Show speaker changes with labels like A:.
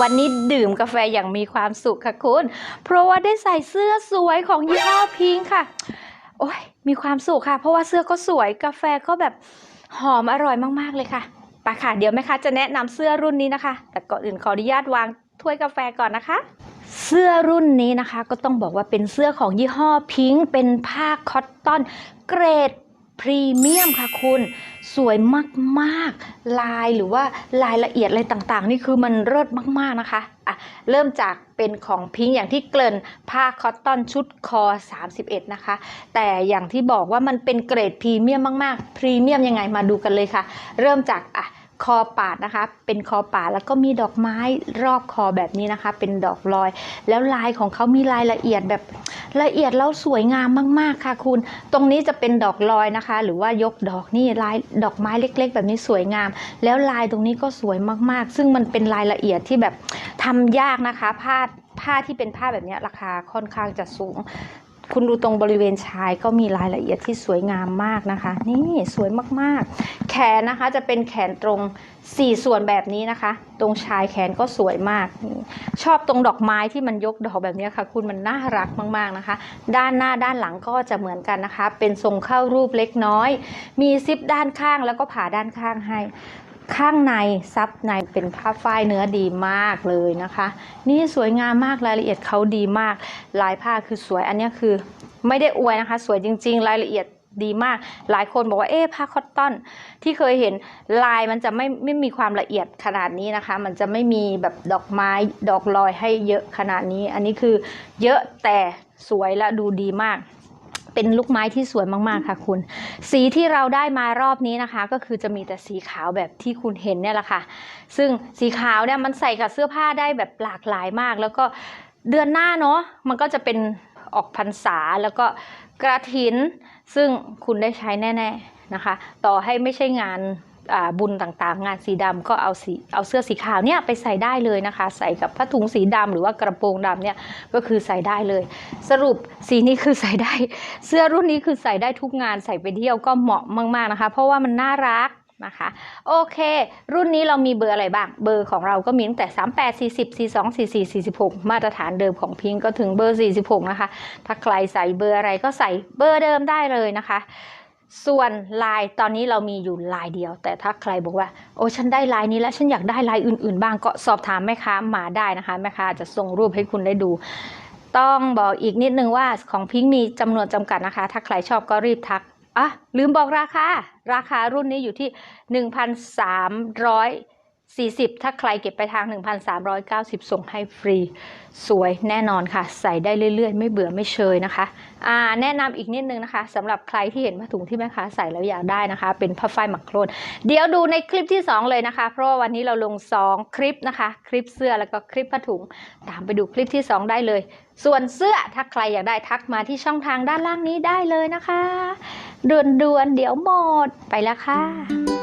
A: วันนี้ดื่มกาแฟอย่างมีความสุขค่ะคุณ เพราะว่าได้ใส่เสื้อสวยของยี่ห้อพิงค่ะ โอ้ยมีความสุขค่ะ เพราะว่าเสื้อก็สวยกาแฟก็แบบหอมอร่อยมากๆเลยค่ะไปค่ะ เดี๋ยวแม่ค้าจะแนะนำเสื้อรุ่นนี้นะคะ แต่ก่อนอื่นขออนุญาตวางถ้วยกาแฟก่อนนะคะ เสื้อรุ่นนี้นะคะ ก็ต้องบอกว่าเป็นเสื้อของยี่ห้อพิงค์เป็นผ้าคอตตอนเกรด พรีเมียมค่ะคุณ สวยมากๆ ลายหรือว่ารายละเอียดอะไรต่างๆ นี่คือมันเลิศมากๆนะคะอะเริ่มจากเป็นของพิงค์อย่างที่เกริ่นผ้าคอตตอนชุดคอ 31 นะคะ แต่อย่างที่บอกว่ามันเป็นเกรดพรีเมียมมากๆ พรีเมียมยังไงมาดูกันเลยค่ะ เริ่มจากอะ คอปาดนะคะ เป็นคอปาดแล้วก็มีดอกไม้รอบคอแบบนี้นะคะ เป็นดอกลอย แล้วลายของเขามีรายละเอียดแบบละเอียดแล้วสวยงามมากๆค่ะคุณ ตรงนี้จะเป็นดอกลอยนะคะ หรือว่ายกดอกนี่ลายดอกไม้เล็ก ๆ แบบนี้สวยงาม แล้วลายตรงนี้ก็สวยมากๆ ซึ่งมันเป็นรายละเอียดที่แบบทำยากนะคะผ้าผ้าที่เป็นผ้าแบบนี้ราคาค่อนข้างจะสูง คุณดูตรงบริเวณชายก็มีรายละเอียดที่สวยงามมากนะคะ นี่สวยมากๆ แขนนะคะจะเป็นแขนตรง 4 ส่วนแบบนี้นะคะ ตรงชายแขนก็สวยมาก ชอบตรงดอกไม้ที่มันยกดอกแบบนี้ค่ะ คุณมันน่ารักมากๆนะคะ ด้านหน้าด้านหลังก็จะเหมือนกันนะคะ เป็นทรงเข้ารูปเล็กน้อย มีซิปด้านข้างแล้วก็ผ่าด้านข้างให้ ข้างในซับในเป็นผ้าฝ้ายเนื้อดีมากเลยนะคะ นี่สวยงามมากรายละเอียดเขาดีมาก ลายผ้าคือสวยอันนี้คือไม่ได้อวยนะคะ สวยจริง ๆ รายละเอียดดีมาก หลายคนบอกว่าเอ๊ะผ้าคอตตอน ที่เคยเห็นลายมันจะไม่ไม่มีความละเอียดขนาดนี้นะคะ มันจะไม่มีแบบดอกไม้ดอกลอยให้เยอะขนาดนี้ อันนี้คือเยอะแต่สวยและดูดีมาก เป็นลูกไม้ที่สวยมากๆค่ะคุณ สีที่เราได้มารอบนี้นะคะ ก็คือจะมีแต่สีขาวแบบที่คุณเห็นเนี่ยแหละค่ะ ซึ่งสีขาวเนี่ยมันใส่กับเสื้อผ้าได้แบบหลากหลายมาก แล้วก็เดือนหน้าเนาะมันก็จะเป็นออกพรรษาแล้วก็กระถิน ซึ่งคุณได้ใช้แน่ ๆนะคะ ต่อให้ไม่ใช่งานอ่า บุญต่างๆ งานสีดำก็เอาสีเอาเสื้อสีขาวเนี่ยไปใส่ได้เลยนะคะ ใส่กับผ้าถุงสีดำหรือว่ากระโปรงดำเนี่ยก็คือใส่ได้เลย สรุปสีนี้คือใส่ได้ เสื้อรุ่นนี้คือใส่ได้ทุกงานใส่ไปเที่ยวก็เหมาะมากๆนะคะ เพราะว่ามันน่ารักนะคะโอเค รุ่นนี้เรามีเบอร์อะไรบ้าง เบอร์ของเราก็มีตั้งแต่ 38 40 42 44 46 มาตรฐานเดิมของพิงก์ก็ถึงเบอร์ 46 นะคะ ถ้าใครใส่เบอร์อะไรก็ใส่เบอร์เดิมได้เลยนะคะ ส่วนลายตอนนี้เรามีอยู่ลายเดียว แต่ถ้าใครบอกว่า โอ้ฉันได้ลายนี้แล้วฉันอยากได้ลายอื่น ๆ บ้างก็สอบถามแม่ค้ามาได้นะคะแม่ค้าจะส่งรูปให้คุณได้ดู ต้องบอกอีกนิดนึงว่าของพิงค์มีจำนวนจำกัดนะคะ ถ้าใครชอบก็รีบทักอะลืมบอกราคาราคารุ่นนี้อยู่ที่ 40 ถ้าใครเก็บไปทาง 1,390 ส่งให้ฟรี สวยแน่นอนค่ะ ใส่ได้เรื่อยๆ ไม่เบื่อไม่เชยนะคะอ่าแนะนำอีกนิดนึงนะคะสำหรับใครที่เห็นผ้าถุงที่แม่ค้าใส่แล้วอยากได้นะคะ เป็นผ้าฝ้ายหมักโครนเดี๋ยวดูในคลิปที่ 2 เลยนะคะ เพราะว่าวันนี้เราลง 2 คลิปนะคะ คลิปเสื้อแล้วก็คลิปผ้าถุง ตามไปดูคลิปที่ 2 ได้เลย ส่วนเสื้อถ้าใครอยากได้ทักมาที่ช่องทางด้านล่างนี้ได้เลยนะคะด่วนๆเดี๋ยวหมดไปแล้วค่ะ